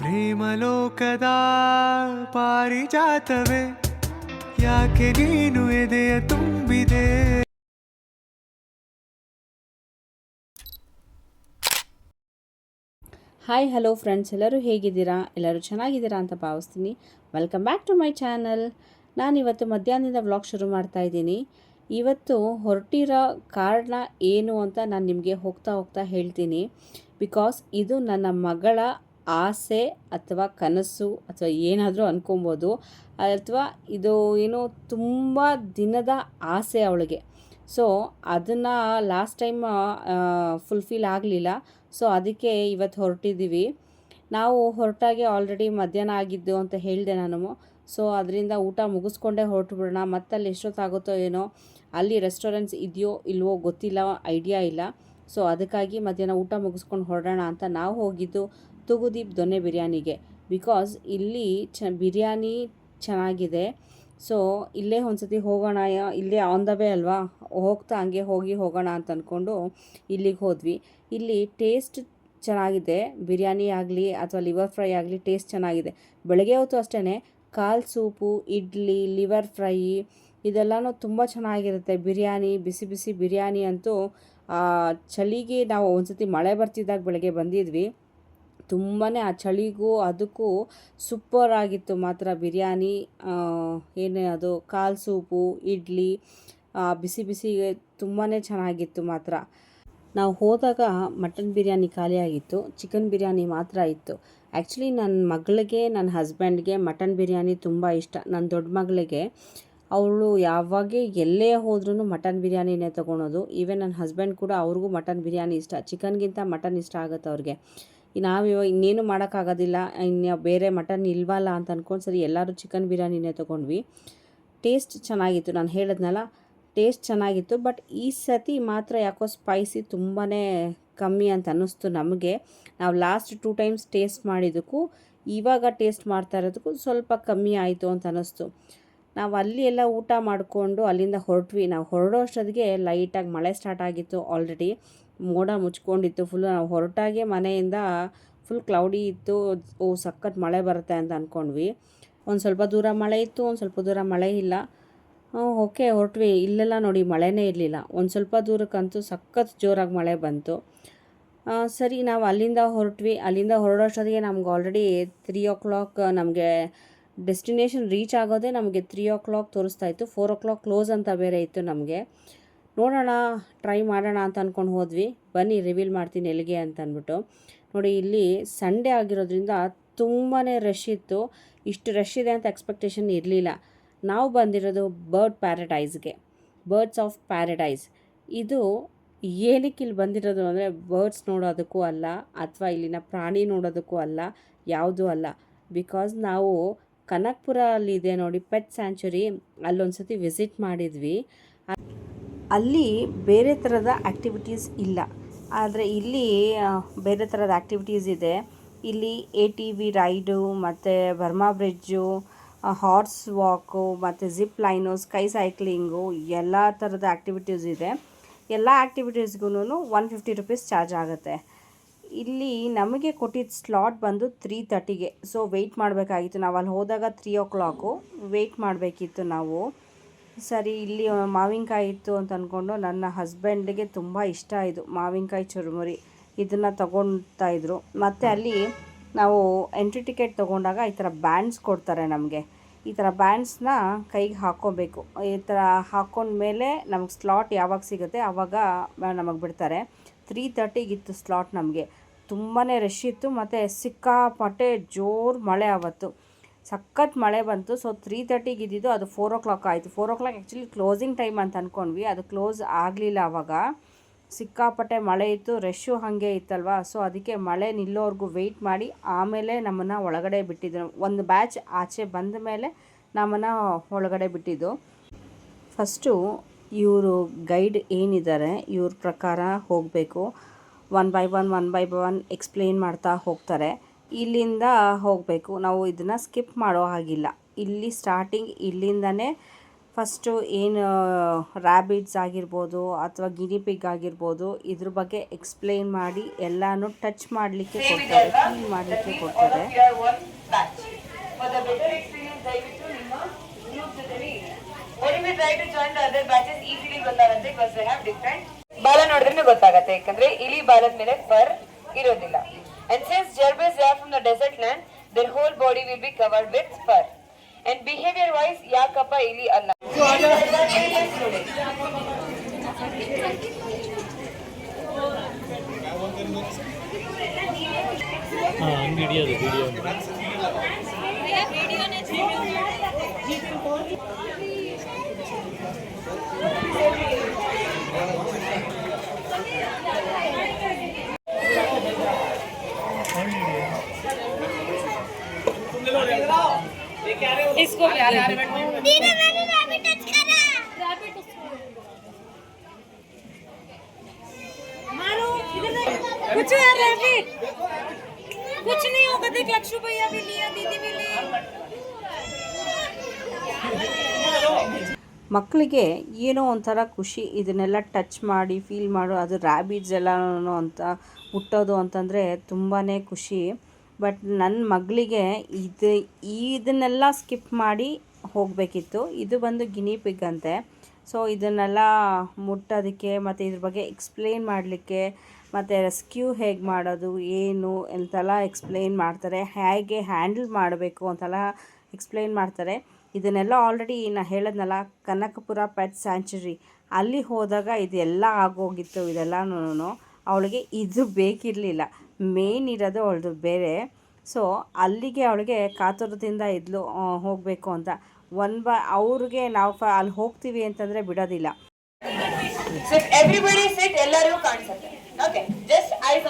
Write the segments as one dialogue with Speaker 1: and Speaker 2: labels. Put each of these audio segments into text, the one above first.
Speaker 1: ಪ್ರೇಮಲೋಕದ ಪಾರಿಜಾತವೇ, ಯಾಕೆ ನೀನು ಎದೆಯ ತುಂಬಿದೆ?
Speaker 2: ಹಾಯ್ ಹಲೋ ಫ್ರೆಂಡ್ಸ್ ಎಲ್ಲರೂ ಹೇಗಿದ್ದೀರಾ? ಎಲ್ಲರೂ ಚೆನ್ನಾಗಿದ್ದೀರಾ ಅಂತ ಭಾವಿಸ್ತೀನಿ. Welcome back to my channel ನಾನಿವತ್ತು ಮಧ್ಯಾಹ್ನದಿಂದ ವ್ಲಾಗ್ ಶುರು ಮಾಡ್ತಾ ಇದ್ದೀನಿ. ಇವತ್ತು ಹೊರಟಿರೋ ಕಾರಣ ಏನು ಅಂತ ನಾನು ನಿಮಗೆ ಹೋಗ್ತಾ ಹೋಗ್ತಾ ಹೇಳ್ತೀನಿ. ಬಿಕಾಸ್ ಇದು ನನ್ನ ಮಗಳ ಆಸೆ ಅಥವಾ ಕನಸು ಅಥವಾ ಏನಾದರೂ ಅಂದ್ಕೊಬೋದು ಅಥವಾ ಇದು ಏನೋ ತುಂಬ ದಿನದ ಆಸೆ ಅವಳಿಗೆ. ಸೊ ಅದನ್ನು ಲಾಸ್ಟ್ ಟೈಮ್ ಫುಲ್ಫಿಲ್ ಆಗಲಿಲ್ಲ. ಸೊ ಅದಕ್ಕೆ ಇವತ್ತು ಹೊರಟಿದ್ದೀವಿ ನಾವು ಹೊರಟಾಗೆ ಆಲ್ರೆಡಿ ಮಧ್ಯಾಹ್ನ ಆಗಿದ್ದು ಅಂತ ಹೇಳಿದೆ ನಾನು. ಸೊ ಅದರಿಂದ ಊಟ ಮುಗಿಸ್ಕೊಂಡೇ ಹೊರಟು ಬಿಡೋಣ ಮತ್ತೆ ಅಲ್ಲಿ ಎಷ್ಟೊತ್ತಾಗುತ್ತೋ ಏನೋ. ಅಲ್ಲಿ ರೆಸ್ಟೋರೆಂಟ್ಸ್ ಇದೆಯೋ ಇಲ್ವೋ ಗೊತ್ತಿಲ್ಲ ಐಡಿಯಾ ಇಲ್ಲ. ಸೊ ಅದಕ್ಕಾಗಿ ಮಧ್ಯಾಹ್ನ ಊಟ ಮುಗಿಸ್ಕೊಂಡು ಹೊರಡೋಣ ಅಂತ ನಾವು ಹೋಗಿದ್ದು. ತುಗುದೀಪ್ ದೊನ್ನೆ ಬಿರಿಯಾನಿಗೆ. ಬಿಕಾಸ್ ಇಲ್ಲಿ ಚ, ಬಿರಿಯಾನಿ ಚೆನ್ನಾಗಿದೆ. ಸೊ ಇಲ್ಲೇ ಒಂದು ಸತಿ ಹೋಗೋಣ ಇಲ್ಲೇ ಆನ್ ದ ವೇ ಅಲ್ವಾ? ಹೋಗ್ತಾ ಹಂಗೆ ಹೋಗಿ ಹೋಗೋಣ ಅಂತ ಅಂದ್ಕೊಂಡು ಇಲ್ಲಿಗೆ ಹೋದ್ವಿ. ಇಲ್ಲಿ ಟೇಸ್ಟ್ ಚೆನ್ನಾಗಿದೆ. ಬಿರಿಯಾನಿ ಆಗಲಿ ಅಥವಾ ಲಿವರ್ ಫ್ರೈ ಆಗಲಿ ಟೇಸ್ಟ್ ಚೆನ್ನಾಗಿದೆ. ಬೆಳಗ್ಗೆ ಹೊತ್ತು ಅಷ್ಟೇ ಕಾಲ್ ಸೂಪು, ಇಡ್ಲಿ ಲಿವರ್ ಫ್ರೈ ಇದೆಲ್ಲನೂ ತುಂಬ ಚೆನ್ನಾಗಿರುತ್ತೆ. ಬಿರಿಯಾನಿ, ಬಿಸಿ ಬಿಸಿ ಬಿರಿಯಾನಿ ಅಂತೂ ಚಳಿಗೆ ನಾವು ಒಂದು ಸತಿ ಮಳೆ ಬರ್ತಿದ್ದಾಗ ಬೆಳಗ್ಗೆ ಬಂದಿದ್ವಿ. ತುಂಬಾ ಆ ಚಳಿಗೂ ಅದಕ್ಕೂ ಸೂಪರ್ ಆಗಿತ್ತು ಮಾತ್ರ ಬಿರಿಯಾನಿ. ಏನೇ ಅದು ಕಾಲು ಸೂಪು, ಇಡ್ಲಿ ಬಿಸಿ ಬಿಸಿ ತುಂಬಾ ಚೆನ್ನಾಗಿತ್ತು ಮಾತ್ರ. ನಾವು ಹೋದಾಗ ಮಟನ್ ಬಿರಿಯಾನಿ ಖಾಲಿಯಾಗಿತ್ತು ಚಿಕನ್ ಬಿರಿಯಾನಿ ಮಾತ್ರ ಇತ್ತು. ಆ್ಯಕ್ಚುಲಿ ನನ್ನ ಮಗಳಿಗೆ ನನ್ನ ಹಸ್ಬೆಂಡ್ಗೆ ಮಟನ್ ಬಿರಿಯಾನಿ ತುಂಬ ಇಷ್ಟ. ನನ್ನ ದೊಡ್ಡ ಮಗಳಿಗೆ, ಅವಳು ಯಾವಾಗ ಎಲ್ಲೇ ಹೋದ್ರೂ ಮಟನ್ ಬಿರಿಯಾನಿನೇ ತೊಗೊಳೋದು. ಈವನ್ ನನ್ನ ಹಸ್ಬೆಂಡ್ ಕೂಡ ಅವ್ರಿಗೂ ಮಟನ್ ಬಿರಿಯಾನಿ ಇಷ್ಟ. ಚಿಕನ್ಗಿಂತ ಮಟನ್ ಇಷ್ಟ ಆಗುತ್ತೆ ಅವ್ರಿಗೆ. ನಾವು ಇನ್ನೇನು ಮಾಡೋಕ್ಕಾಗೋದಿಲ್ಲ ಇನ್ನು ಬೇರೆ ಮಟನ್ ಇಲ್ವಲ್ಲ ಅಂತ ಅಂದ್ಕೊಂಡು ಸರಿ ಎಲ್ಲರೂ ಚಿಕನ್ ಬಿರಿಯಾನಿನೇ ತೊಗೊಂಡ್ವಿ. ಟೇಸ್ಟ್ ಚೆನ್ನಾಗಿತ್ತು, ನಾನು ಹೇಳಿದ್ನಲ್ಲ? ಟೇಸ್ಟ್ ಚೆನ್ನಾಗಿತ್ತು ಬಟ್ ಈ ಸತಿ ಮಾತ್ರ ಯಾಕೋ ಸ್ಪೈಸಿ ತುಂಬಾ ಕಮ್ಮಿ ಅಂತ ಅನ್ನಿಸ್ತು ನಮಗೆ. ನಾವು ಲಾಸ್ಟ್ ಟೂ ಟೈಮ್ಸ್ ಟೇಸ್ಟ್ ಮಾಡಿದ್ದಕ್ಕೂ, ಇವಾಗ ಟೇಸ್ಟ್ ಮಾಡ್ತಾ ಇರೋದಕ್ಕೂ ಸ್ವಲ್ಪ ಕಮ್ಮಿ ಆಯಿತು ಅಂತ ಅನ್ನಿಸ್ತು. ನಾವು ಅಲ್ಲಿ ಎಲ್ಲ ಊಟ ಮಾಡಿಕೊಂಡು ಅಲ್ಲಿಂದ ಹೊರಟ್ವಿ. ನಾವು ಹೊರಡೋ ಅಷ್ಟೊತ್ತಿಗೆ ಲೈಟಾಗಿ ಮಳೆ ಸ್ಟಾರ್ಟ್ ಆಗಿತ್ತು ಆಲ್ರೆಡಿ ಮೋಡ ಮುಚ್ಕೊಂಡಿತ್ತು ಫುಲ್ ನಾವು ಹೊರಟಾಗೆ ಮನೆಯಿಂದ ಫುಲ್ ಕ್ಲೌಡಿ ಇತ್ತು. ಓ, ಸಖತ್ ಮಳೆ ಬರುತ್ತೆ ಅಂತ ಅಂದ್ಕೊಂಡ್ವಿ ಒಂದು ಸ್ವಲ್ಪ ದೂರ ಮಳೆ ಇತ್ತು, ಒಂದು ಸ್ವಲ್ಪ ದೂರ ಮಳೆ ಇಲ್ಲ. ಓಕೆ ಹೊರಟ್ವಿ. ಇಲ್ಲೆಲ್ಲ ನೋಡಿ ಮಳೆನೇ ಇರಲಿಲ್ಲ. ಒಂದು ಸ್ವಲ್ಪ ದೂರಕ್ಕಂತೂ ಸಖತ್ ಜೋರಾಗಿ ಮಳೆ ಬಂತು. ಸರಿ, ನಾವು ಅಲ್ಲಿಂದ ಹೊರಟ್ವಿ. ಅಲ್ಲಿಂದ ಹೊರಡೋಷ್ಟೊತ್ತಿಗೆ ನಮ್ಗೆ ಆಲ್ರೆಡಿ ತ್ರೀ ಓ ಕ್ಲಾಕ್ ನಮಗೆ ಡೆಸ್ಟಿನೇಷನ್ ರೀಚ್ ಆಗೋದೇ ನಮಗೆ ತ್ರೀ ಓ ಕ್ಲಾಕ್ ತೋರಿಸ್ತಾ ಇತ್ತು. ಫೋರ್ ಓ ಕ್ಲಾಕ್ ಕ್ಲೋಸ್ ಅಂತ ಬೇರೆ ಇತ್ತು ನಮಗೆ. ನೋಡೋಣ ಟ್ರೈ ಮಾಡೋಣ ಅಂತ ಅಂದ್ಕೊಂಡು ಹೋದ್ವಿ. ಬನ್ನಿ ರಿವೀಲ್ ಮಾಡ್ತೀನಿ ಎಲ್ಲಿಗೆ ಅಂತ ಅಂದ್ಬಿಟ್ಟು. ನೋಡಿ, ಇಲ್ಲಿ ಸಂಡೇ ಆಗಿರೋದ್ರಿಂದ ತುಂಬಾ ರಶ್ ಇತ್ತು. ಇಷ್ಟು ರಶ್ ಇದೆ ಅಂತ ಎಕ್ಸ್ಪೆಕ್ಟೇಷನ್ ಇರಲಿಲ್ಲ. ನಾವು ಬಂದಿರೋದು ಬರ್ಡ್ ಪ್ಯಾರಡೈಸ್ಗೆ ಬರ್ಡ್ಸ್ ಆಫ್ ಪ್ಯಾರಡೈಸ್ ಇದು ಏನಕ್ಕೆ ಇಲ್ಲಿ ಬಂದಿರೋದು ಅಂದರೆ ಬರ್ಡ್ಸ್ ನೋಡೋದಕ್ಕೂ ಅಲ್ಲ, ಅಥವಾ ಇಲ್ಲಿನ ಪ್ರಾಣಿ ನೋಡೋದಕ್ಕೂ ಅಲ್ಲ, ಯಾವುದೂ ಅಲ್ಲ. ಬಿಕಾಸ್ ನಾವು ಕನಕ್ಪುರ ಅಲ್ಲಿದೆ ನೋಡಿ ಪೆಟ್ ಸ್ಯಾಂಚುರಿ ಅಲ್ಲೊಂದು ಸತಿ ವಿಸಿಟ್ ಮಾಡಿದ್ವಿ. ಅಲ್ಲಿ ಬೇರೆ ಥರದ ಆ್ಯಕ್ಟಿವಿಟೀಸ್ ಇಲ್ಲ. ಆದರೆ ಇಲ್ಲಿ ಬೇರೆ ಥರದ ಆ್ಯಕ್ಟಿವಿಟೀಸ್ ಇದೆ. ಇಲ್ಲಿ ಎ ಟಿ ವಿ ರೈಡು ಮತ್ತು ಬರ್ಮಾ ಬ್ರಿಡ್ಜು ಹಾರ್ಸ್ ವಾಕು ಮತ್ತು ಜಿಪ್ ಲೈನು ಸ್ಕೈ ಸೈಕ್ಲಿಂಗು ಎಲ್ಲ ಥರದ ಆ್ಯಕ್ಟಿವಿಟೀಸ್ ಇದೆ. ಎಲ್ಲ ಆ್ಯಕ್ಟಿವಿಟೀಸ್ಗೂ ಒನ್ ಫಿಫ್ಟಿ ರುಪೀಸ್ ಚಾರ್ಜ್ ಆಗುತ್ತೆ. ಇಲ್ಲಿ ನಮಗೆ ಕೊಟ್ಟಿದ್ದ ಸ್ಲಾಟ್ ಬಂದು ತ್ರೀ ತರ್ಟಿಗೆ ಸೊ ವೆಯ್ಟ್ ಮಾಡಬೇಕಾಗಿತ್ತು. ನಾವು ಅಲ್ಲಿ ಹೋದಾಗ ತ್ರೀ ಓ ಕ್ಲಾಕು ವೆಯ್ಟ್ ಮಾಡಬೇಕಿತ್ತು ನಾವು. ಸರಿ, ಇಲ್ಲಿ ಮಾವಿನಕಾಯಿ ಇತ್ತು ಅಂತ ಅಂದ್ಕೊಂಡು ನನ್ನ ಹಸ್ಬೆಂಡ್ಗೆ ತುಂಬ ಇಷ್ಟ ಇದು, ಮಾವಿನಕಾಯಿ ಚುರುಮುರಿ. ಇದನ್ನು ತಗೊಳ್ತಾ ಇದ್ರು. ಮತ್ತು ಅಲ್ಲಿ ನಾವು ಎಂಟ್ರಿ ಟಿಕೆಟ್ ತೊಗೊಂಡಾಗ ಈ ಥರ ಬ್ಯಾಂಡ್ಸ್ ಕೊಡ್ತಾರೆ ನಮಗೆ. ಈ ಥರ ಬ್ಯಾಂಡ್ಸ್ನ ಕೈಗೆ ಹಾಕ್ಕೋಬೇಕು. ಈ ಥರ ಹಾಕ್ಕೊಂಡ್ಮೇಲೆ ನಮಗೆ ಸ್ಲಾಟ್ ಯಾವಾಗ ಸಿಗುತ್ತೆ ಆವಾಗ ನಮಗೆ ಬಿಡ್ತಾರೆ. ತ್ರೀ ತರ್ಟಿಗಿತ್ತು ಸ್ಲಾಟ್ ನಮಗೆ. ತುಂಬಾ ರಶ್ ಇತ್ತು, ಮತ್ತು ಸಿಕ್ಕಾಪಟ್ಟೆ ಜೋರು ಮಳೆ ಆವತ್ತು. ಸಖತ್ ಮಳೆ ಬಂತು. ಸೊ ತ್ರೀ ತರ್ಟಿಗೆ ಇದ್ದಿದ್ದು ಅದು ಫೋರ್ ಓ ಕ್ಲಾಕ್ ಆಯಿತು. Four o'clock actually closing time ಅಂತ ಅಂದ್ಕೊಂಡ್ವಿ ಅದು ಕ್ಲೋಸ್ ಆಗಲಿಲ್ಲ ಆವಾಗ ಸಿಕ್ಕಾಪಟ್ಟೆ ಮಳೆ ಇತ್ತು. ರಶ್ಶು ಹಾಗೆ ಇತ್ತಲ್ವ? ಸೊ ಅದಕ್ಕೆ ಮಳೆ ನಿಲ್ಲೋವರೆಗೂ ವೆಯ್ಟ್ ಮಾಡಿ ಆಮೇಲೆ ನಮ್ಮನ್ನು ಒಳಗಡೆ ಬಿಟ್ಟಿದ್ರು. ಒಂದು ಬ್ಯಾಚ್ ಆಚೆ ಬಂದ ಮೇಲೆ ನಮ್ಮನ್ನು ಒಳಗಡೆ ಬಿಟ್ಟಿದ್ದು. ಫಸ್ಟು ಇವರು ಗೈಡ್ ಏನಿದ್ದಾರೆ, ಇವ್ರ ಪ್ರಕಾರ ಹೋಗಬೇಕು. One by one one by one explain ಮಾಡ್ತಾ ಹೋಗ್ತಾರೆ. ಇಲ್ಲಿಂದ ಹೋಗಬೇಕು. ನಾವು ಇದನ್ನು ಸ್ಕಿಪ್ ಮಾಡೋ ಹಾಗಿಲ್ಲ. ಇಲ್ಲಿ ಸ್ಟಾರ್ಟಿಂಗ್ ಇಲ್ಲಿಂದನೇ ಫಸ್ಟು ಏನು ರ್ಯಾಬಿಟ್ಸ್ ಆಗಿರ್ಬೋದು ಅಥವಾ ಗಿನಿಪಿಗ್ ಆಗಿರ್ಬೋದು ಇದ್ರ ಬಗ್ಗೆ ಎಕ್ಸ್ಪ್ಲೈನ್ ಮಾಡಿ ಎಲ್ಲನೂ ಟಚ್ ಮಾಡಲಿಕ್ಕೆ ಕೊಡ್ತಾರೆ ಫೀಲ್ ಮಾಡಲಿಕ್ಕೆ ಕೊಡ್ತಾರೆ.
Speaker 3: ಬಾಲ ನೋಡಿದ್ರೆ ಗೊತ್ತಾಗತ್ತೆ ಯಾಕಂದ್ರೆ ಇಲಿ ಬಾಲದ ಮೇಲೆ ಫರ್ ಇರೋದಿಲ್ಲ. And since gerbils are from the desert land their whole body will be covered with fur. And behavior wise ಯಾಕಪ್ಪ ಇಲಿ ಅಲ್ಲ ನೋಡಿ.
Speaker 4: ಹಂಗೆ ಹಿಡಿಯೋದು ವಿಡಿಯೋ
Speaker 5: कुछ है रैबिट कुछ नहीं होगा देख लक्षु भैया भी लिया दीदी भी ली
Speaker 2: ಮಕ್ಕಳಿಗೆ ಏನೋ ಒಂಥರ ಖುಷಿ ಇದನ್ನೆಲ್ಲ ಟಚ್ ಮಾಡಿ ಫೀಲ್ ಮಾಡು ಅದು ರ್ಯಾಬಿಟ್ಸ್ ಎಲ್ಲನೂ ಅಂತ ಮುಟ್ಟೋದು ಅಂತಂದರೆ ತುಂಬಾ ಖುಷಿ ಬಟ್ ನನ್ನ ಮಗಳಿಗೆ ಇದು, ಇದನ್ನೆಲ್ಲ ಸ್ಕಿಪ್ ಮಾಡಿ ಹೋಗಬೇಕಿತ್ತು. ಇದು ಬಂದು ಗಿನಿ ಪಿಗ್ ಅಂತೆ. ಸೊ ಇದನ್ನೆಲ್ಲ ಮುಟ್ಟೋದಕ್ಕೆ ಮತ್ತು ಇದ್ರ ಬಗ್ಗೆ ಎಕ್ಸ್ಪ್ಲೇನ್ ಮಾಡಲಿಕ್ಕೆ ಮತ್ತು ರೆಸ್ಕ್ಯೂ ಹೇಗೆ ಮಾಡೋದು, ಏನು ಅಂತೆಲ್ಲ ಎಕ್ಸ್ಪ್ಲೇನ್ ಮಾಡ್ತಾರೆ. ಹೇಗೆ ಹ್ಯಾಂಡಲ್ ಮಾಡಬೇಕು ಅಂತೆಲ್ಲ ಎಕ್ಸ್ಪ್ಲೇನ್ ಮಾಡ್ತಾರೆ. ಇದನ್ನೆಲ್ಲ ಆಲ್ರೆಡಿ ನಾನು ಹೇಳೋದ್ನಲ್ಲ, ಕನಕಪುರ ಪೆಟ್ ಸ್ಯಾಂಚುರಿ ಅಲ್ಲಿ ಹೋದಾಗ ಇದೆಲ್ಲ ಆಗೋಗಿತ್ತು ಇದೆಲ್ಲನೂ ಅವಳಿಗೆ ಇದು ಬೇಕಿರಲಿಲ್ಲ. ಮೇನ್ ಇರೋದು ಅವಳದು ಬೇರೆ. ಸೊ ಅಲ್ಲಿಗೆ ಅವಳಿಗೆ ಕಾತುರದಿಂದ ಇದ್ಲು ಹೋಗಬೇಕು ಅಂತ. ಒನ್ ಬ ಅವ್ರಿಗೆ ನಾವು ಫ ಅಲ್ಲಿ ಹೋಗ್ತೀವಿ ಅಂತಂದರೆ ಬಿಡೋದಿಲ್ಲ.
Speaker 3: ಎಲ್ಲರಿಗೂ ಕಾಣಿಸುತ್ತೆ. Okay just eyes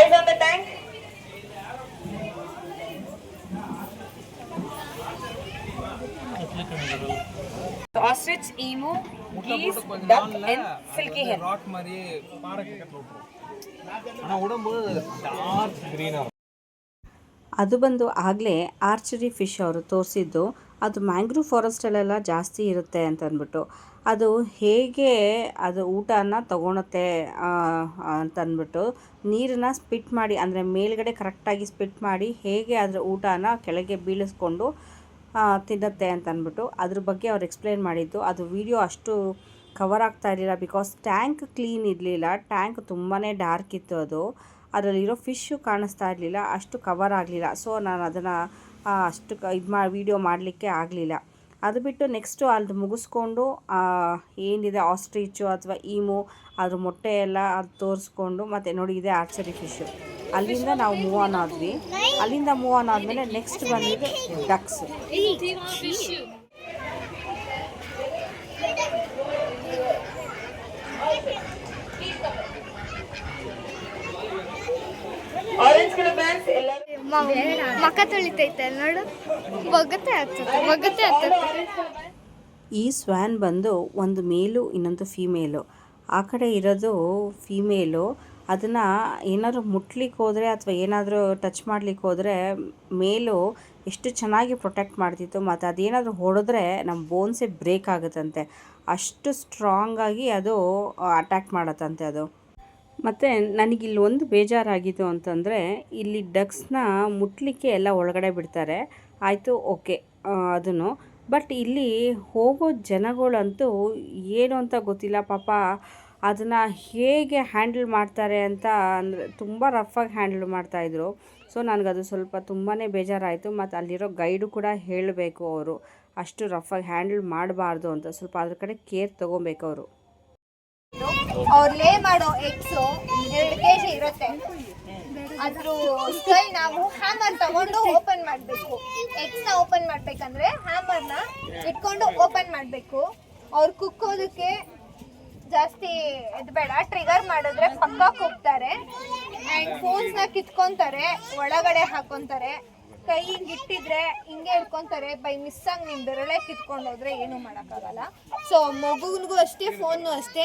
Speaker 3: eyes on the tank ostrich emu geese duck and silky hen
Speaker 4: rod மாதிரி பாறை கட்டில் ஆனால் உடம்பு டார்க் க்ரீனாக
Speaker 2: ಅದು ಬಂದು ಆಗಲೇ ಆರ್ಚರಿ ಫಿಶ್ ಅವರು ತೋರಿಸಿದ್ದು ಅದು ಮ್ಯಾಂಗ್ರೂವ್ ಫಾರೆಸ್ಟಲ್ಲೆಲ್ಲ ಜಾಸ್ತಿ ಇರುತ್ತೆ ಅಂತ ಅಂದ್ಬಿಟ್ಟು ಅದು ಹೇಗೆ ಅದು ಊಟನ ತಗೊಳುತ್ತೆ ಅಂತ ಅಂದ್ಬಿಟ್ಟು ನೀರನ್ನ ಸ್ಪಿಟ್ ಮಾಡಿ ಅಂದರೆ ಮೇಲ್ಗಡೆ ಕರೆಕ್ಟಾಗಿ ಸ್ಪಿಟ್ ಮಾಡಿ ಹೇಗೆ ಅದರ ಊಟನ ಕೆಳಗೆ ಬೀಳಿಸ್ಕೊಂಡು ಆ, ತಿನ್ನುತ್ತೆ ಅಂತ ಅಂದ್ಬಿಟ್ಟು ಅದ್ರ ಬಗ್ಗೆ ಅವ್ರು ಎಕ್ಸ್ಪ್ಲೇನ್ ಮಾಡಿದ್ದು. ಅದು ವಿಡಿಯೋ ಅಷ್ಟು ಕವರ್ ಆಗ್ತಾ ಇರಲಿಲ್ಲ ಬಿಕಾಸ್ ಟ್ಯಾಂಕ್ ಕ್ಲೀನ್ ಇರಲಿಲ್ಲ. ಟ್ಯಾಂಕ್ ತುಂಬಾ ಡಾರ್ಕ್ ಇತ್ತು ಅದು. ಅದರಲ್ಲಿರೋ ಫಿಶ್ಶು ಕಾಣಿಸ್ತಾ ಇರಲಿಲ್ಲ. ಅಷ್ಟು ಕವರ್ ಆಗಲಿಲ್ಲ. ಸೊ ನಾನು ಅದನ್ನು ಅಷ್ಟು ಇದು ಮಾ ವೀಡಿಯೋ ಮಾಡಲಿಕ್ಕೆ ಆಗಲಿಲ್ಲ. ಅದು ಬಿಟ್ಟು ನೆಕ್ಸ್ಟು ಅಲ್ಲಿ ಮುಗಿಸ್ಕೊಂಡು ಏನಿದೆ ಆಸ್ಟ್ರಿಚು ಅಥವಾ ಈಮು, ಅದ್ರ ಮೊಟ್ಟೆ ಎಲ್ಲ ಅದು ತೋರಿಸ್ಕೊಂಡು, ಮತ್ತು ನೋಡಿ ಇದೆ ಆರ್ಚರಿ ಫಿಶು. ಅಲ್ಲಿಂದ ನಾವು ಮೂವ್ ಆನ್ ಆದ್ವಿ. ಅಲ್ಲಿಂದ ಮೂವ್ ಆನ್ ಆದಮೇಲೆ ನೆಕ್ಸ್ಟ್ ಬಂದಿದೆ ಡಕ್ಸ್
Speaker 3: ಆರೆಂಜ್ ಕಲರ್ ಬ್ಯಾಂಡ್ಸ್ ಎಲ್ಲರೂ
Speaker 2: ಈ ಸ್ವಾನ್ ಬಂದು ಒಂದು ಮೇಲು, ಇನ್ನೊಂದು ಫೀಮೇಲು. ಆ ಕಡೆ ಇರೋದು ಫೀಮೇಲು. ಅದನ್ನು ಏನಾದರೂ ಮುಟ್ಲಿಕ್ಕೆ ಹೋದರೆ ಅಥವಾ ಏನಾದರೂ ಟಚ್ ಮಾಡ್ಲಿಕ್ಕೆ ಹೋದರೆ ಮೇಲು ಎಷ್ಟು ಚೆನ್ನಾಗಿ ಪ್ರೊಟೆಕ್ಟ್ ಮಾಡ್ತಿತ್ತು ಮತ್ತು ಅದೇನಾದರೂ ಹೊಡೆದ್ರೆ ನಮ್ಮ ಬೋನ್ಸೇ ಬ್ರೇಕ್ ಆಗುತ್ತಂತೆ. ಅಷ್ಟು ಸ್ಟ್ರಾಂಗಾಗಿ ಅದು ಅಟ್ಯಾಕ್ ಮಾಡತ್ತಂತೆ ಅದು. ಮತ್ತು ನನಗಿಲ್ಲಿ ಒಂದು ಬೇಜಾರಾಗಿದ್ದು ಅಂತಂದರೆ, ಇಲ್ಲಿ ಡಕ್ಸ್ನ ಮುಟ್ಲಿಕ್ಕೆ ಎಲ್ಲ ಒಳಗಡೆ ಬಿಡ್ತಾರೆ. ಆಯಿತು, ಓಕೆ ಅದನ್ನು ಬಟ್ ಇಲ್ಲಿ ಹೋಗೋ ಜನಗಳಂತೂ ಏನು ಅಂತ ಗೊತ್ತಿಲ್ಲ. ಪಾಪ ಅದನ್ನು ಹೇಗೆ ಹ್ಯಾಂಡಲ್ ಮಾಡ್ತಾರೆ ಅಂತ ಅಂದರೆ ತುಂಬ ರಫಾಗಿ ಹ್ಯಾಂಡಲ್ ಮಾಡ್ತಾಯಿದ್ರು ಸೊ, ನನಗದು ಸ್ವಲ್ಪ ತುಂಬಾ ಬೇಜಾರಾಯಿತು. ಮತ್ತು ಅಲ್ಲಿರೋ ಗೈಡು ಕೂಡ ಹೇಳಬೇಕು ಅವರು. ಅಷ್ಟು ರಫಾಗಿ ಹ್ಯಾಂಡಲ್ ಮಾಡಬಾರ್ದು ಅಂತ. ಸ್ವಲ್ಪ ಅದ್ರ ಕಡೆ ಕೇರ್ ತೊಗೊಬೇಕು ಅವರು.
Speaker 6: ಅವ್ರು ಲೇ ಮಾಡೋ ಎಗ್ಸು ಎರಡು ಕೆ ಜಿ ಇರುತ್ತೆ. ಅದ್ರ ಸ್ಕೈ ನಾವು ಹ್ಯಾಮರ್ ತಗೊಂಡು ಓಪನ್ ಮಾಡಬೇಕು. ಎಗ್ಸ್ನ ಓಪನ್ ಮಾಡಬೇಕಂದ್ರೆ ಹ್ಯಾಮರ್ನ ಇಟ್ಕೊಂಡು ಓಪನ್ ಮಾಡಬೇಕು. ಅವ್ರು ಕುಕ್ಕೋದಕ್ಕೆ ಜಾಸ್ತಿ ಇದು ಬೇಡ ಟ್ರಿಗರ್ ಮಾಡಿದ್ರೆ ಪಕ್ಕ ಕುಗ್ತಾರೆ. ಆ್ಯಂಡ್ ಫೋನ್ಸ್ನ ಕಿತ್ಕೊಂತಾರೆ, ಒಳಗಡೆ ಹಾಕೊಂತಾರೆ. ಕೈ ಹಿಂಗೆ ಇಟ್ಟಿದ್ರೆ ಹಿಂಗೆ ಇಟ್ಕೊಂತಾರೆ ಬೈ ಮಿಸ್ ಆಗಿ ನಿಮ್ಮ ಬೆರಳೆ ಕಿತ್ಕೊಂಡು ಹೋದ್ರೆ ಏನು ಮಾಡೋಕ್ಕಾಗಲ್ಲ. ಸೊ ಮಗುನಿಗೂ ಅಷ್ಟೇ ಫೋನು ಅಷ್ಟೇ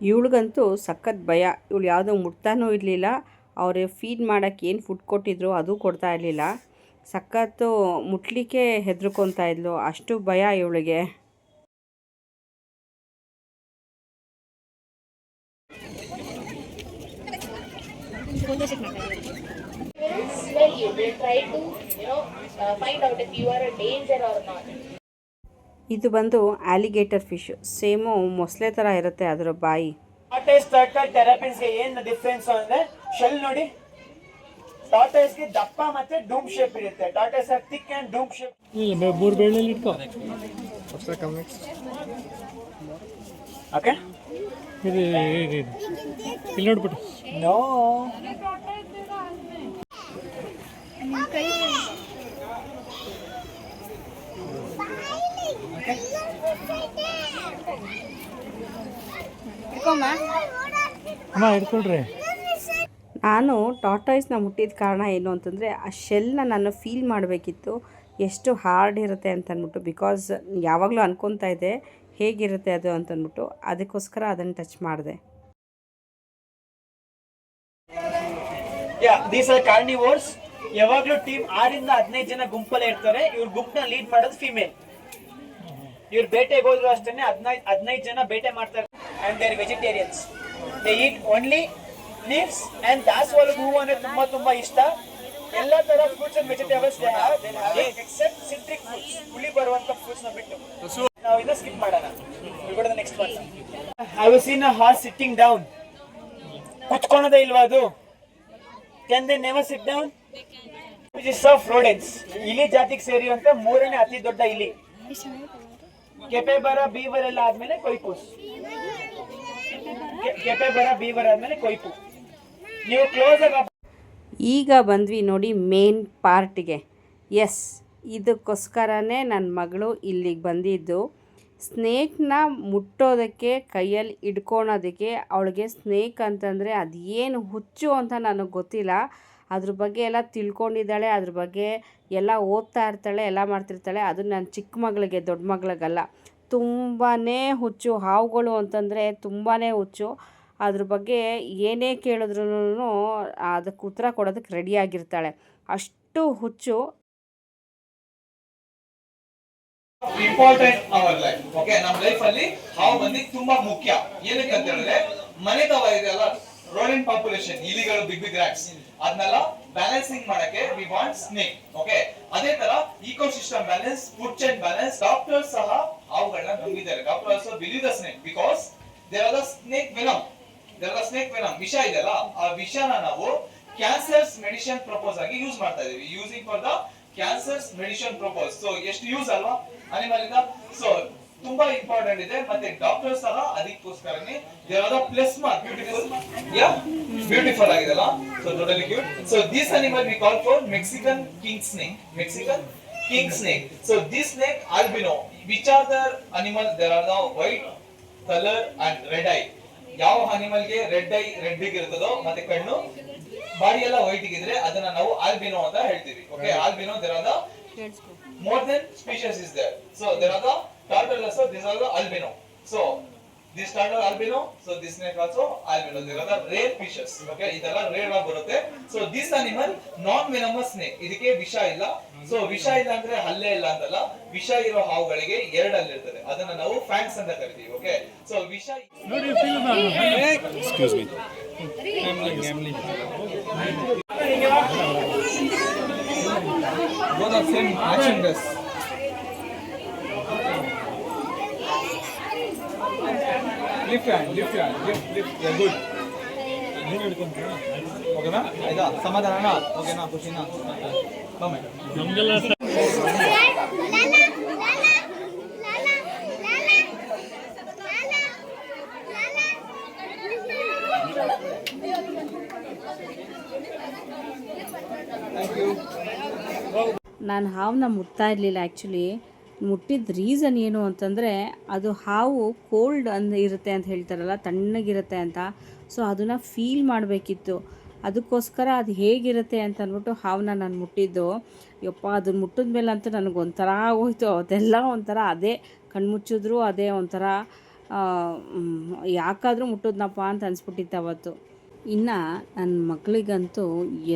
Speaker 2: ಇವಳಿಗಂತೂ ಸಖತ್ ಭಯ. ಇವಳು ಯಾವುದೋ ಮುಟ್ತಾನೂ ಇರಲಿಲ್ಲ. ಅವ್ರ ಫೀಡ್ ಮಾಡೋಕ್ಕೆ ಏನು ಫುಡ್ ಕೊಟ್ಟಿದ್ರು ಅದು ಕೊಡ್ತಾ ಇರಲಿಲ್ಲ. ಸಖತ್ತು ಮುಟ್ಲಿಕ್ಕೆ ಹೆದರ್ಕೊತಾ ಇದ್ಲು. ಅಷ್ಟು ಭಯ ಇವಳಿಗೆ. ಇದು ಬಂದು ಆಲಿಗೇಟರ್ ಫಿಶ್ ಸೇಮು ಮೊಸಳೆ ತರ ಇರುತ್ತೆ ಅದರ ಬಾಯಿ.
Speaker 7: ಟೆರಪಿನ್ಸ್ಗೆ ಏನು ಡಿಫ್ರೆನ್ಸ್ ಅಂದ್ರೆ ಶೆಲ್ ನೋಡಿ ಟಾಟೈಸ್ಗೆ ದಪ್ಪ ಮತ್ತೆ ಡೂಮ್ ಶೇಪ್ ಇರುತ್ತೆ. Tortoise thick and dome shape
Speaker 8: ಮೂರು ಬೇಳೆಲ್ಲಿ ಇಟ್ಕೋ.
Speaker 7: ಓಕೆ
Speaker 8: ಇದು ಇದು ಇಲ್ಲಿ ನೋಡ್ಬಿಟ್ಟು.
Speaker 7: ನೋ.
Speaker 8: ಅಮ್ಮ ಹಿಡ್ಕೊಳ್ರಿ.
Speaker 2: ನಾನು ಟಾಟಾಯ್ಸ್ನ ಮುಟ್ಟಿದ ಕಾರಣ ಏನು ಅಂತಂದರೆ ಆ ಶೆಲ್ನ ನಾನು ಫೀಲ್ ಮಾಡಬೇಕಿತ್ತು. ಎಷ್ಟು ಹಾರ್ಡ್ ಇರುತ್ತೆ ಅಂತ ಅಂದ್ಬಿಟ್ಟು ಬಿಕಾಸ್ ಯಾವಾಗಲೂ ಅನ್ಕೊತಾ ಇದ್ದೆ ಹೇಗಿರುತ್ತೆ ಅದು ಅಂತಂದ್ಬಿಟ್ಟು ಅದಕ್ಕೋಸ್ಕರ ಅದನ್ನು ಟಚ್ ಮಾಡಿದೆ.
Speaker 7: ದೀಸ್ ಆರ್ ಕಾರ್ನಿವೋರ್ಸ್ ಯಾವಾಗ್ಲೂ ಟೀಮ್ ಆರಿಂದ ಹದಿನೈದು ಜನ ಗುಂಪಲ್ಲೇ ಇರ್ತಾರೆ. ಇವ್ರ ಗುಂಪ್ನ ಲೀಡ್ ಮಾಡೋದು ಫಿಮೇಲ್ ಇವ್ರು ಬೇಟೆಗೆ ಹೋದ್ರು ಅಷ್ಟೇ ಹದಿನೈದು ಹದಿನೈದು ಜನ ಬೇಟೆ ಮಾಡ್ತಾರೆ and there vegetarians they eat only leaves and ದಾಸವಾಳದ ಹೂವು ಅಂದ್ರೆ ತುಂಬಾ ತುಂಬಾ ಇಷ್ಟ. ಎಲ್ಲಾ ತರ fruits and vegetables except citric fruits ಹುಳಿ ಬರುವಂತ ಫ್ರೂಟ್ಸ್ನ ಬಿಟ್ಟು. ನಾವು ಇದನ್ನ ಸ್ಕಿಪ್ ಮಾಡೋಣ. Next one have seen a horse sitting down ಕುತ್ಕೊಳೋದೇ ಇಲ್ವಾ ಅದು? Can they never sit down is of rodents ಇಲಿ ಜಾತಿಗೆ ಸೇರಿರುವಂತ ಮೂರನೇ ಅತಿ ದೊಡ್ಡ ಇಲಿ. ಕೆಪೆಬರ ಬೀವರ್ ಎಲ್ಲ ಆದ್ಮೇಲೆ ಕೊಯ್ಪೂಸ್ ಕೆಪೆಬರ ಬೀವರ್ ಆದ್ಮೇಲೆ ಕೊಯ್ಪು. ನೀವು ಕ್ಲೋಸ್ ಆಗಿ
Speaker 2: ಈಗ ಬಂದ್ವಿ ನೋಡಿ ಮೇನ್ ಪಾರ್ಟಿಗೆ ಎಸ್ ಇದಕ್ಕೋಸ್ಕರನೇ ನನ್ನ ಮಗಳು ಇಲ್ಲಿಗೆ ಬಂದಿದ್ದು. ಸ್ನೇಕ್ನ ಮುಟ್ಟೋದಕ್ಕೆ, ಕೈಯಲ್ಲಿ ಹಿಡ್ಕೊಳೋದಕ್ಕೆ ಅವಳಿಗೆ ಸ್ನೇಕ್ ಅಂತಂದರೆ ಅದೇನು ಹುಚ್ಚು ಅಂತ ನನಗೆ ಗೊತ್ತಿಲ್ಲ. ಅದ್ರ ಬಗ್ಗೆ ಎಲ್ಲ ತಿಳ್ಕೊಂಡಿದ್ದಾಳೆ, ಅದ್ರ ಬಗ್ಗೆ ಎಲ್ಲ ಓದ್ತಾ ಇರ್ತಾಳೆ, ಎಲ್ಲ ಮಾಡ್ತಿರ್ತಾಳೆ. ಅದು ನನ್ನ ಚಿಕ್ಕ ಮಗಳಿಗೆ, ದೊಡ್ಡ ಮಗಳಿಗಲ್ಲ. ತುಂಬಾ ಹುಚ್ಚು, ಹಾವುಗಳು ಅಂತಂದರೆ ತುಂಬಾ ಹುಚ್ಚು. ಅದ್ರ ಬಗ್ಗೆ ಏನೇ ಕೇಳಿದ್ರೂ ಅದಕ್ಕೆ ಉತ್ತರ ಕೊಡೋದಕ್ಕೆ ರೆಡಿಯಾಗಿರ್ತಾಳೆ ಅಷ್ಟು ಹುಚ್ಚು.
Speaker 9: ಇಂಪಾರ್ಟೆಂಟ್ ಅವರ್ ಲೈಫ್ ಓಕೆ ನಮ್ಮ ಲೈಫ್ ಅಲ್ಲಿ ಹಾವು ಬಂದಿದ್ದು ತುಂಬಾ ಮುಖ್ಯ. ಏನಕ್ಕೆ ಅಂತ ಹೇಳಿದ್ರೆ, ಮನೆ ತವ ಇದೆಯಲ್ಲ ರೋಡೆಂಟ್ ಪಾಪ್ಯುಲೇಷನ್ ಇಲಿಗಳು ಬಿಗ್ ಬಿಗ್ ರ್ಯಾಕ್ಸ್ ಅದನ್ನೆಲ್ಲ ಬ್ಯಾಲೆನ್ಸಿಂಗ್ ಮಾಡಕ್ಕೆ ವಿ ವಾಂಟ್ ಸ್ನೇಕ್ ಓಕೆ ಅದೇ ತರ ecosystem balance food chain balance doctors ಸಹ ಅವುಗಳನ್ನ ನಂಬಿದ್ದಾರೆ. Doctor also believe the snake because there are the snake venom the snake venom ವಿಷ ಇದೆಯಲ್ಲ, ಆ ವಿಷನ ನಾವು ಕ್ಯಾನ್ಸರ್ಸ್ ಮೆಡಿಸಿನ್ ಪ್ರಪೋಸ್ ಆಗಿ ಯೂಸ್ ಮಾಡ್ತಾ ಇದೀವಿ using for the cancers medicine purpose so ಎಷ್ಟು ಯೂಸ್ ಅಲ್ವಾ? ಅನಿಮಲ್ ಇಂದ ಸೊ ತುಂಬಾ ಇಂಪಾರ್ಟೆಂಟ್ ಇದೆ. ಮತ್ತೆ ಡಾಕ್ಟರ್ ಸಹ ಅದಕ್ಕೋಸ್ಕರನೇ ದೇವರ plus mark beautiful yeah beautiful ಆಗಿದೆಲ್ಲ. So totally cute so this animal we call for Mexican king snake Mexican king snake so this snake albino which are there animal there are the white colour and red eye ಯಾವ ಅನಿಮಲ್ಗೆ red I read ಇರ್ತದೋ ಮತ್ತೆ ಕಣ್ಣು body ಎಲ್ಲ white ಇದ್ರೆ ಅದನ್ನ ನಾವು albino ಅಂತ ಹೇಳ್ತೀವಿ. Okay albino there are the more than species is there so there are the turtles this are the albino so So this start albino so this neck also albino ಇದೆಲ್ಲ rare fishes okay ಇದೆಲ್ಲ rare ಆಗಿ ಬರುತ್ತೆ. So this animal non venomous snake ಇದಕ್ಕೆ ವಿಷ ಇಲ್ಲ. So ವಿಷ ಇಲ್ಲ ಅಂದ್ರೆ ಹಲ್ಲೆ ಇಲ್ಲ ಅಂತಲ್ಲ. ವಿಷ ಇರೋ ಹಾವುಗಳಿಗೆ ಎರಡು ಹಲ್ಲಿರ್ತದೆ ಅದನ್ನ ನಾವು ಫ್ಯಾಂಕ್ಸ್ ಅಂತ ಕರಿತೀವಿ ಓಕೆ ಸೊ ವಿಷ
Speaker 4: excuse me
Speaker 8: Both are same same action Lift your hand, lift hand hand, lift, good yeah, good. ಓಕೆನಾ ಆಯ್ತಾ ಸಮಾಧಾನ ಓಕೆನಾ ಖುಷಿನಾ ಬಮ್ಮೆ
Speaker 2: ನಾನು ಹಾವನ್ನ ಮುಟ್ತಾ ಇರಲಿಲ್ಲ ಆ್ಯಕ್ಚುಲಿ ಮುಟ್ಟಿದ ರೀಸನ್ ಏನು ಅಂತಂದರೆ ಅದು ಹಾವು ಕೋಲ್ಡ್ ಅಂದ ಇರುತ್ತೆ ಅಂತ ಹೇಳ್ತಾರಲ್ಲ, ತಣ್ಣಗಿರುತ್ತೆ ಅಂತ. ಸೊ ಅದನ್ನು ಫೀಲ್ ಮಾಡಬೇಕಿತ್ತು. ಅದಕ್ಕೋಸ್ಕರ ಅದು ಹೇಗಿರುತ್ತೆ ಅಂತ ಅಂದ್ಬಿಟ್ಟು ಹಾವನ್ನ ನಾನು ಮುಟ್ಟಿದ್ದು. ಯಪ್ಪ ಅದನ್ನ ಮುಟ್ಟಿದ ಮೇಲೆ ಅಂತೂ ನನಗೆ ಒಂಥರ ಆಗೋಯ್ತು. ಅದೆಲ್ಲ ಒಂಥರ ಅದೇ ಕಣ್ಮುಚ್ಚಿದ್ರು ಅದೇ ಒಂಥರ ಯಾಕಾದರೂ ಮುಟ್ಟಿದ್ನಪ್ಪ ಅಂತ ಅನಿಸ್ಬಿಟ್ಟಿತ್ತು ಅವತ್ತು. ಇನ್ನು ನನ್ನ ಮಕ್ಕಳಿಗಂತೂ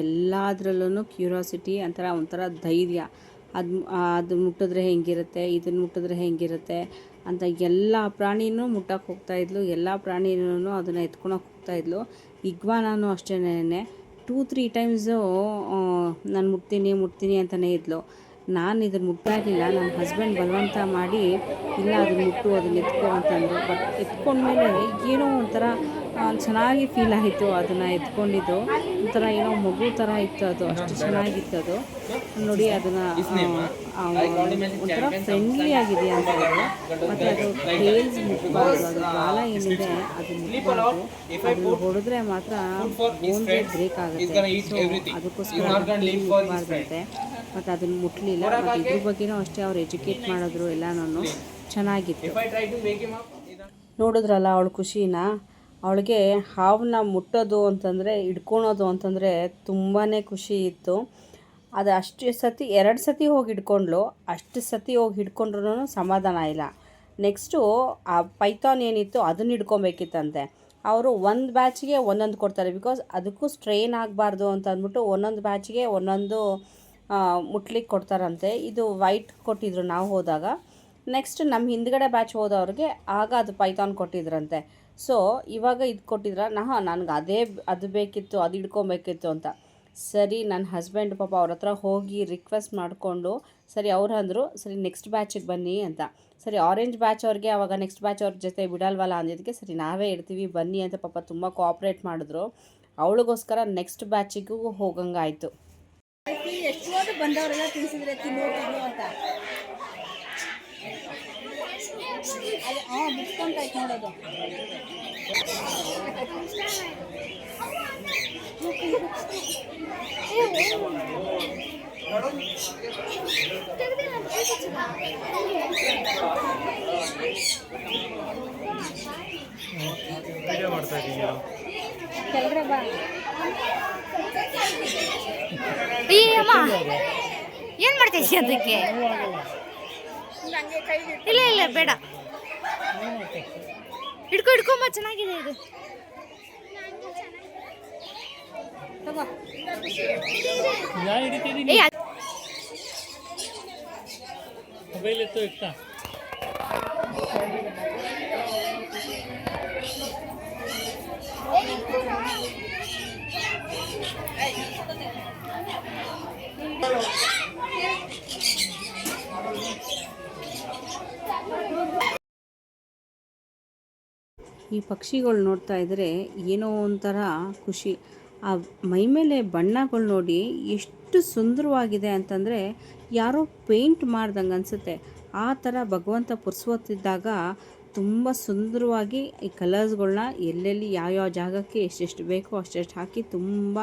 Speaker 2: ಎಲ್ಲದರಲ್ಲೂ ಕ್ಯೂರಿಯಾಸಿಟಿ ಒಂಥರ ಒಂಥರ ಧೈರ್ಯ. ಅದು ಅದು ಮುಟ್ಟಿದ್ರೆ ಹೆಂಗಿರುತ್ತೆ ಇದನ್ನು ಮುಟ್ಟಿದ್ರೆ ಹೆಂಗಿರುತ್ತೆ ಅಂತ ಎಲ್ಲ ಪ್ರಾಣಿನೂ ಮುಟ್ಟಕ್ಕೆ ಹೋಗ್ತಾಯಿದ್ಲು ಎಲ್ಲ ಪ್ರಾಣಿನೂ ಅದನ್ನು ಎತ್ಕೊಳಕ್ಕೆ ಹೋಗ್ತಾಯಿದ್ಲು ಇಗ್ವಾನು ಅಷ್ಟೇನೆ ಟೂ, ತ್ರೀ ಟೈಮ್ಸು ನಾನು ಮುಟ್ತೀನಿ ಮುಟ್ತೀನಿ ಅಂತಲೇ ಇದ್ಲು. ನಾನು ಇದನ್ನು ಮುಟ್ತಾ ಇರಲಿಲ್ಲ. ನನ್ನ ಹಸ್ಬೆಂಡ್ ಬಲವಂತ ಮಾಡಿ, ಇಲ್ಲ ಅದನ್ನು ಮುಟ್ಟು ಅದನ್ನ ಎತ್ಕೊ ಅಂತಂದರು. ಬಟ್ ಎತ್ಕೊಂಡ್ಮೇಲೆ ಏನೋ ಒಂಥರ ಚೆನ್ನಾಗಿ ಫೀಲ್ ಆಯಿತು ಅದನ್ನು ಎತ್ಕೊಂಡಿದ್ದು. ಒಂಥರ ಏನೋ ಮಗು ಥರ ಇತ್ತು ಅದು, ಅಷ್ಟು ಚೆನ್ನಾಗಿತ್ತು ಅದು. ನೋಡಿ, ಅದನ್ನು ಒಂಥರ ಫ್ರೆಂಡ್ಲಿ ಆಗಿದೆ ಅಂತ ಮತ್ತು ಅದು ಟೇಲ್ಸ್ ಮುಟ್ಬಾರ್ದು, ಅದು ಬಾಲ ಏನಿದೆ, ಅದು ಮುಟ್ಬಾರ್ದು. ಅದನ್ನು ಹೊಡೆದ್ರೆ ಮಾತ್ರ ಬೋನ್ಗೆ ಬ್ರೇಕ್ ಆಗುತ್ತೆ. ಸೊ ಅದಕ್ಕೋಸ್ಕರ ಮುಟ್ಬಾರ್ದಂತೆ ಮತ್ತು ಅದನ್ನು ಮುಟ್ಲಿಲ್ಲ. ಮತ್ತು ಇದ್ರ ಬಗ್ಗೆನೂ ಅಷ್ಟೇ ಅವ್ರು ಎಜುಕೇಟ್ ಮಾಡಿದ್ರು ನಾನು ಚೆನ್ನಾಗಿತ್ತು. ನೋಡಿದ್ರಲ್ಲ ಅವಳು ಖುಷಿನ? ಅವಳಿಗೆ ಹಾವನ್ನ ಮುಟ್ಟೋದು ಅಂತಂದರೆ, ಹಿಡ್ಕೊಳೋದು ಅಂತಂದರೆ ತುಂಬಾ ಖುಷಿ ಇತ್ತು. ಅದು ಅಷ್ಟು ಸತಿ, ಎರಡು ಸತಿ ಹೋಗಿ ಹಿಡ್ಕೊಂಡ್ಲು ಅಷ್ಟು ಸತಿ ಹೋಗಿ ಹಿಡ್ಕೊಂಡ್ರೂ ಸಮಾಧಾನ ಇಲ್ಲ. ನೆಕ್ಸ್ಟು ಆ ಪೈಥಾನ್ ಏನಿತ್ತು ಅದನ್ನ ಹಿಡ್ಕೊಬೇಕಿತ್ತಂತೆ. ಅವರು ಒಂದು ಬ್ಯಾಚ್ಗೆ ಒಂದೊಂದು ಕೊಡ್ತಾರೆ. ಬಿಕಾಸ್ ಅದಕ್ಕೂ ಸ್ಟ್ರೈನ್ ಆಗಬಾರ್ದು ಅಂತ ಅಂದ್ಬಿಟ್ಟು ಒಂದೊಂದು ಬ್ಯಾಚ್ಗೆ ಒಂದೊಂದು ಮುಟ್ಲಿಕ್ಕೆ ಕೊಡ್ತಾರಂತೆ. ಇದು ವೈಟ್ ಕೊಟ್ಟಿದ್ರು ನಾವು ಹೋದಾಗ. ನೆಕ್ಸ್ಟ್ ನಮ್ಮ ಹಿಂದ್ಗಡೆ ಬ್ಯಾಚ್ ಹೋದವ್ರಿಗೆ ಆಗ ಅದು ಪೈಥಾನ್ ಕೊಟ್ಟಿದ್ರಂತೆ. ಸೊ ಇವಾಗ ಇದು ಕೊಟ್ಟಿದ್ರ? ನಾ ನನಗೆ ಅದೇ ಅದು ಬೇಕಿತ್ತು, ಅದು ಹಿಡ್ಕೊಬೇಕಿತ್ತು ಅಂತ. ಸರಿ ನನ್ನ ಹಸ್ಬೆಂಡ್ ಪಾಪ ಅವ್ರ ಹತ್ರ ಹೋಗಿ ರಿಕ್ವೆಸ್ಟ್ ಮಾಡಿಕೊಂಡು, ಸರಿ ಅವ್ರು ಅಂದರು, ಸರಿ ನೆಕ್ಸ್ಟ್ ಬ್ಯಾಚಿಗೆ ಬನ್ನಿ ಅಂತ. ಸರಿ ಆರೆಂಜ್ ಬ್ಯಾಚ್ ಅವ್ರಿಗೆ ಅವಾಗ ನೆಕ್ಸ್ಟ್ ಬ್ಯಾಚ್ ಅವ್ರ ಜೊತೆ ಬಿಡಲ್ವಲ್ಲ ಅಂದಿದ್ದಕ್ಕೆ ಸರಿ ನಾವೇ ಇರ್ತೀವಿ ಬನ್ನಿ ಅಂತ ಪಾಪ ತುಂಬ ಕೋಆಪ್ರೇಟ್ ಮಾಡಿದ್ರು. ಅವಳಿಗೋಸ್ಕರ ನೆಕ್ಸ್ಟ್ ಬ್ಯಾಚಿಗೂ ಹೋಗಂಗಾಯಿತು.
Speaker 5: ಎಷ್ಟು ಬಂದವರೆಲ್ಲ ತಿನ್ಸಿದ್ರೆ ತಿನ್ನೋ ಅಂತ? ಹಾಂ
Speaker 4: ವಿಡಿಯೋ ಮಾಡ್ತಾ
Speaker 5: ಬಾ
Speaker 6: ಅಮ್ಮ ಏನ್ ಮಾಡ್ತೀವಿ ಅದಕ್ಕೆ? ಇಲ್ಲ ಇಲ್ಲ ಬೇಡ. ಹಿಡ್ಕೊ ಹಿಡ್ಕೊಂಬ ಚೆನ್ನಾಗಿದೆ ಇದು. ತಗೋ. ಏ, ಅದ್-
Speaker 4: ಮೊಬೈಲ್ ಎತ್ತು
Speaker 2: ಈ ಪಕ್ಷಿಗಳು ನೋಡ್ತಾ ಇದ್ದರೆ ಏನೋ ಒಂಥರ ಖುಷಿ. ಆ ಮೈಮೇಲೆ ಬಣ್ಣಗಳು ನೋಡಿ ಎಷ್ಟು ಸುಂದರವಾಗಿದೆ ಅಂತಂದರೆ ಯಾರೋ ಪೇಂಟ್ ಮಾಡ್ದಂಗೆ ಅನಿಸುತ್ತೆ. ಆ ಥರ ಭಗವಂತ ಪುರ್ಸೊತ್ತಿದ್ದಾಗ ತುಂಬ ಸುಂದರವಾಗಿ ಈ ಕಲರ್ಸ್ಗಳನ್ನ ಎಲ್ಲೆಲ್ಲಿ ಯಾವ್ಯಾವ ಜಾಗಕ್ಕೆ ಎಷ್ಟೆಷ್ಟು ಬೇಕೋ ಅಷ್ಟೆಷ್ಟು ಹಾಕಿ ತುಂಬ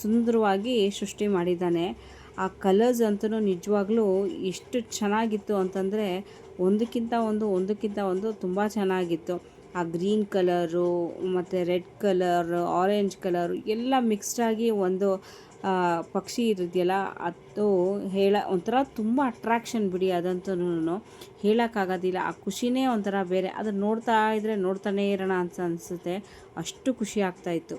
Speaker 2: ಸುಂದರವಾಗಿ ಸೃಷ್ಟಿ ಮಾಡಿದ್ದಾನೆ. ಆ ಕಲರ್ಸ್ ಅಂತೂ ನಿಜವಾಗ್ಲೂ ಎಷ್ಟು ಚೆನ್ನಾಗಿತ್ತು ಅಂತಂದರೆ ಒಂದಕ್ಕಿಂತ ಒಂದು ಒಂದಕ್ಕಿಂತ ಒಂದು ತುಂಬ ಚೆನ್ನಾಗಿತ್ತು. ಆ ಗ್ರೀನ್ ಕಲರು ಮತ್ತು ರೆಡ್ ಕಲರ್ ಆರೆಂಜ್ ಕಲರು ಎಲ್ಲ ಮಿಕ್ಸ್ಡಾಗಿ ಒಂದು ಆ, ಪಕ್ಷಿ ಇರಿದೆಯಲ್ಲ ಅದು ಹೇಳ ಒಂಥರ ತುಂಬ ಅಟ್ರಾಕ್ಷನ್ ಬಿಡಿ ಅದಂತೂ ಹೇಳೋಕ್ಕಾಗೋದಿಲ್ಲ. ಆ ಖುಷಿನೇ ಒಂಥರ ಬೇರೆ. ಅದನ್ನು ನೋಡ್ತಾ ಇದ್ದರೆ ನೋಡ್ತಾನೇ ಇರೋಣ ಅಂತ ಅನಿಸುತ್ತೆ. ಅಷ್ಟು ಖುಷಿ ಆಗ್ತಾಯಿತ್ತು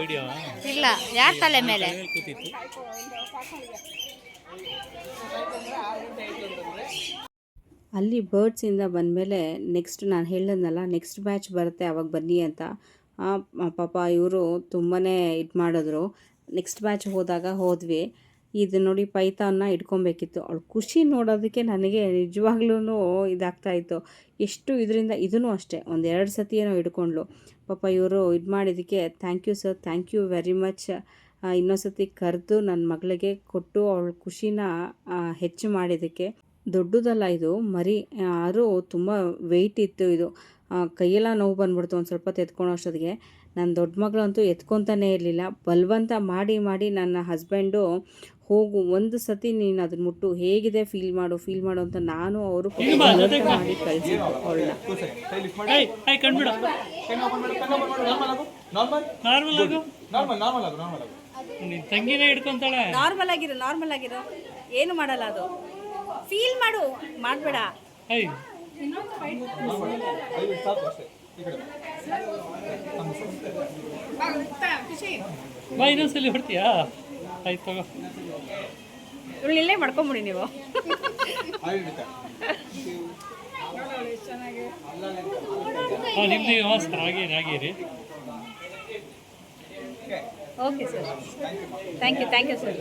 Speaker 1: ವಿಡಿಯೋ
Speaker 5: ಇಲ್ಲ, ಯಾರ ತಲೆ ಮೇಲೆ?
Speaker 1: ಕೂತಿತ್ತು
Speaker 2: ಅಲ್ಲಿ ಬರ್ಡ್ಸಿಂದ ಬಂದಮೇಲೆ ನೆಕ್ಸ್ಟ್ ನಾನು ಹೇಳಿದ್ನಲ್ಲ ನೆಕ್ಸ್ಟ್ ಬ್ಯಾಚ್ ಬರುತ್ತೆ, ಅವಾಗ ಬನ್ನಿ ಅಂತ. ಪಾಪ ಇವರು ತುಂಬಾ ಇದು ಮಾಡಿದ್ರು. ನೆಕ್ಸ್ಟ್ ಬ್ಯಾಚ್ ಹೋದಾಗ ಹೋದ್ವಿ. ಇದು ನೋಡಿ ಪೈತಾನ್ನ ಇಟ್ಕೊಬೇಕಿತ್ತು. ಅವಳು ಖುಷಿ ನೋಡೋದಕ್ಕೆ ನನಗೆ ನಿಜವಾಗ್ಲೂ ಇದಾಗ್ತಾಯಿತ್ತು ಎಷ್ಟು ಇದರಿಂದ ಇದೂ ಅಷ್ಟೇ. ಒಂದು ಎರಡು ಸತಿ ಏನೋ ಇಟ್ಕೊಂಡ್ಳು. ಪಾಪ ಇವರು ಇದು ಮಾಡಿದ್ದಕ್ಕೆ thank you sir thank you very much ಇನ್ನೊಂದು ಸತಿ ಕರೆದು ನನ್ನ ಮಗಳಿಗೆ ಕೊಟ್ಟು ಅವಳ ಖುಷಿನ ಹೆಚ್ಚು ಮಾಡಿದ್ದಕ್ಕೆ. ದೊಡ್ಡದಲ್ಲ ಇದು. ಮರಿ, ಆದರೂ ತುಂಬ ವೆಯ್ಟ್ ಇತ್ತು ಇದು. ಕೈಯೆಲ್ಲ ನೋವು ಬಂದ್ಬಿಡ್ತು ಒಂದು ಸ್ವಲ್ಪ ಎತ್ಕೊಳ್ಳೋ ಅಷ್ಟೊತ್ತಿಗೆ. ನನ್ನ ದೊಡ್ಡ ಮಗಳಂತೂ ಎತ್ಕೊತಾನೇ ಇರಲಿಲ್ಲ. ಬಲವಂತ ಮಾಡಿ ಮಾಡಿ ನನ್ನ ಹಸ್ಬೆಂಡು ಹೋಗು ಒಂದು ಸತಿ ನೀನು ಅದನ್ನ ಮುಟ್ಟು ಹೇಗಿದೆ ಫೀಲ್ ಮಾಡು ಫೀಲ್ ಮಾಡು ಅಂತ ನಾನು ಅವರು ಮಾಡಿ ಕಳಿಸಿದ್ದು
Speaker 9: ನಾರ್ಮಲ್
Speaker 1: ಆಗಿರೋ ಆಗು
Speaker 9: ನಾರ್ಮಲ್
Speaker 5: ಆಗಿರೋ ಏನು ಮಾಡಲ್ಲ ಅದು. ಫೀಲ್ ಮಾಡು ಮಾಡಬೇಡ.
Speaker 1: ಇನ್ನೊಂದು ಬಾ. ಇನ್ನೊಂದ್ಸಲಿ ಹೊಡ್ತೀಯಾ? ಆಯ್ತು
Speaker 5: ಇವಳು ಇಲ್ಲೇ ಮಾಡ್ಕೊಂಬಿಡಿ ನೀವು.
Speaker 1: ನಿಮ್ದು ಹಾಗೇರಿ
Speaker 5: okay sir thank you thank you sir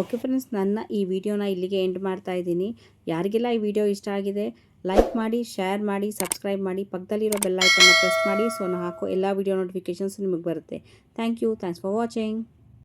Speaker 2: okay friends ನನ್ನ ಈ ವಿಡಿಯೋನ ಇಲ್ಲಿಗೆ ಎಂಡ್ ಮಾಡ್ತಾ ಇದ್ದೀನಿ. ಯಾರಿಗೆಲ್ಲ ಈ ವಿಡಿಯೋ ಇಷ್ಟ ಆಗಿದೆ ಲೈಕ್ ಮಾಡಿ ಶೇರ್ ಮಾಡಿ ಸಬ್ಸ್ಕ್ರೈಬ್ ಮಾಡಿ ಪಕ್ಕದಲ್ಲಿರೋ ಬೆಲ್ ಐಕನ್ನ ಪ್ರೆಸ್ ಮಾಡಿ ಸೊ ನಾನು ಹಾಕೋ ಎಲ್ಲ ವಿಡಿಯೋ ನೋಟಿಫಿಕೇಷನ್ಸ್ ನಿಮಗೆ ಬರುತ್ತೆ. Thank you thanks for watching